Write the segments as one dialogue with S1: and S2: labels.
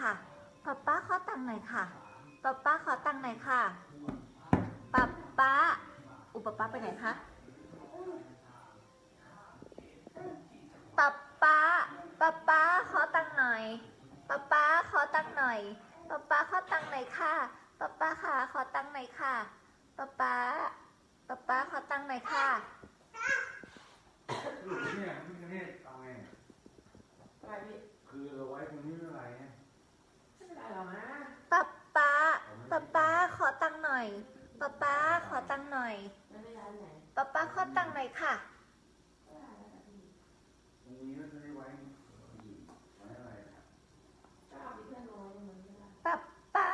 S1: ค่ะป๊าป๊าขอตังค์หน่อยค่ะป๊าป๊าขอตังค์หน่อยค่ะป๊าป๊าอุปป๊าไปไหนคะป๊าป๊าป๊าป๊าขอตังค์หน่อยป๊าป๊าขอตังค์หน่อยป๊าป๊าขอตังค์หน่อยค่ะป๊าป๊าค่ะขอตังค์หน่อยค่ะป๊าป๊าป๊าป๊าขอตังค์หน่อยค่ะ
S2: อยู่เนี่ยพี่กเนตเอาไง
S3: ไรพี่
S2: คือเราไว้ตรงนี้ไม่เป็นไรไง
S3: ไม่เป็นไรหรอกนะ
S1: ป๊าป๊าป๊าป๊าข อตังค์หน่อยป๊าป๊าขอตังค์หน่อย
S3: ป๊า
S1: ป๊าขอตังค์หน่อยค่ะ
S3: ป้า
S1: ป้า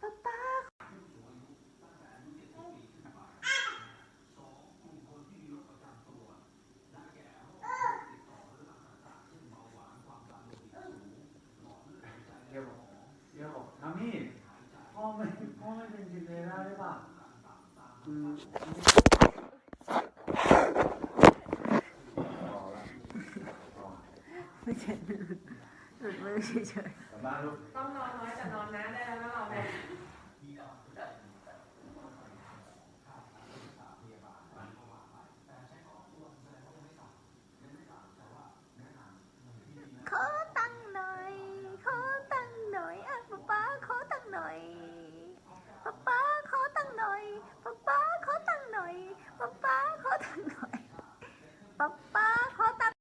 S1: ป๊าป๊าป๊า
S2: เดี๋ยวบอกเดี๋ยวบอกทำนี่พ่อไม่ ไม่
S1: ใช่หลุดหลุดมือเฉย
S3: ต้องนอนน้อยแต่นอนนะได้แล้วนะเรา